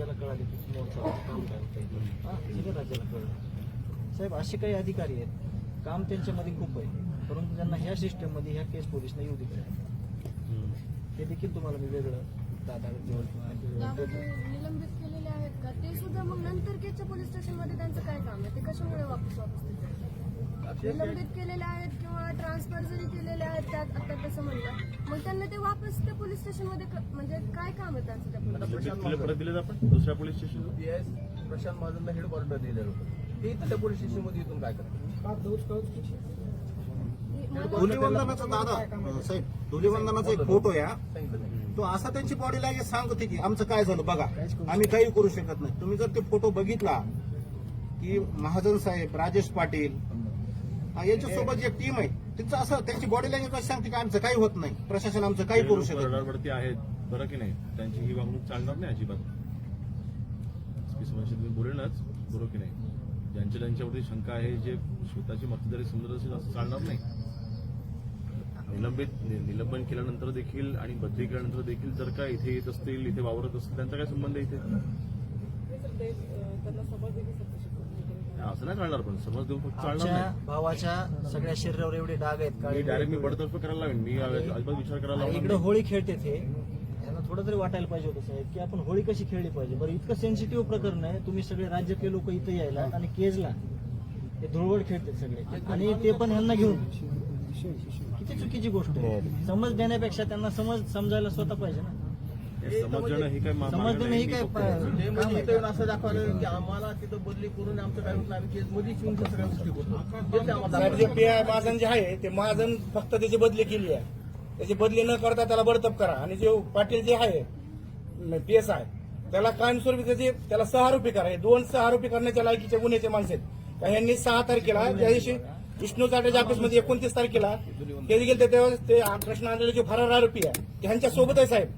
राज्याला कळाले की मोर्चा काम काय होतं हा सगळं राज्याला कळलं. साहेब असे काही अधिकारी आहेत. काम त्यांच्यामध्ये खूप आहे. परंतु त्यांना ह्या सिस्टममध्ये ह्या केस पोलिसला येऊ दिलं. ते देखील तुम्हाला मी वेगळं दादा निलंबित केलेले आहेत का? ते सुद्धा मग नंतर केच्या पोलीस स्टेशनमध्ये त्यांचं काय काम आहे? ते कशामुळे वापस वापस देतात? निलंबित केलेले आहेत किंवा त्यात आता तसं म्हणलं. मग त्यांना ते वापस त्या पोलीस स्टेशनमध्ये क- म्हणजे काय काम आहे त्यांचं त्या पोलीस तिला परत दिलेत आपण? दुसऱ्या पोलीस स्टेशनला पीएस प्रशांत महाजनला हेड क्वार्टर दिलेलं होतं. ते इथं पोलीस स्टेशनमध्ये येऊन काय करतात? धुलीवंदनाचा दादा साहेब धुलीवंदनाचा एक फोटो या. सांगितलं नाही. तो असा त्यांची बॉडी लँग्वेज सांगते की आमचं काय झालं बघा आम्ही काही करू शकत नाही. तुम्ही जर ते फोटो बघितला की महाजन साहेब राजेश पाटील हा, यांच्यासोबत जी एक टीम आहे त्यांचं असं त्यांची बॉडी लँग्वेज कशी सांगते की आमचं काही होत नाही. प्रशासन आमचं काही करू शकत नाही. आहेत बरं की नाही? त्यांची ही वागणूक चालणार नाही अजिबात. तुम्ही बोलेलच बरोबर की नाही? ज्यांच्या ज्यांच्यावरती शंका आहे जे स्वतःची मतदारी समजत असेल असं चालणार नाही. निलंबित नि- निलंबन केल्यानंतर देखील आणि बदली केल्यानंतर देखील जर का इथे येत असतील इथे वावरत असतील त्यांचा काय संबंध आहे इथे? असं नाही चालणार पण समज देऊन फक्त चालणार आमच्या नाही. भावाच्या सगळ्या शरीरावर एवढे डाग आहेत मी काळे डायरेक्ट मी बडतर्फ करायला लावेन मी अजिबात विचार करायला आणि लावणार इकडे नाही. होळी खेळते ते यांना थोडं तरी वाटायला पाहिजे होतं साहेब की आपण होळी कशी खेळली पाहिजे? बरं इतकं सेन्सिटिव्ह प्रकरण आहे तुम्ही सगळे राज्यातले लोक इथे यायला आणि केजला हे धुळवड खेळतात सगळे. आणि ते पण ह्यांना घेऊन. किती चुकीची गोष्ट आहे. समज देण्यापेक्षा त्यांना समज समजायला स्वतः पाहिजे ना. समजणं ही काय समजणं ही. काय म्हणजे इथं येऊन असं दाखवलं की आम्हाला तिथं बदली करून आमचं काय होत नाही आम्ही केस मध्येच येऊन सगळ्या गोष्टी करतो तेच ते आम्हाला साहेब जे दाखवलं. पी आय महाजन जे आहे ते महाजन फक्त त्याची बदली केली आहे. त्याची बदली न करता त्याला बडतप करा. आणि जे पाटील जे आहे पी एस आय त्याला कायमस्वरूपी त्याचे त्याला सहा आरोपी करा. हे दोन सहा आरोपी करण्याच्या लायकीचे गुन्ह्याचे माणसं आहेत. का यांनी सहा तारखेला त्या दिवशी विष्णू चाटेच्या ऑफिसमध्ये एकोणतीस तारखेला ते गेले तेव्हा ते कृष्ण आणलेले जे फरार आरोपी आहे. त्यांच्यासोबत आहे साहेब.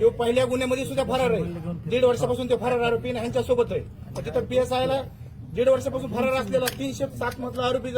तो पहिल्या गुन्ह्यामध्ये सुद्धा फरार आहे. दीड वर्षापासून ते फरार आरोपी आणि ह्यांच्या सोबत आहे तिथं पी एस दीड वर्षापासून फरार असलेला तीनशे सात मधला आरोपी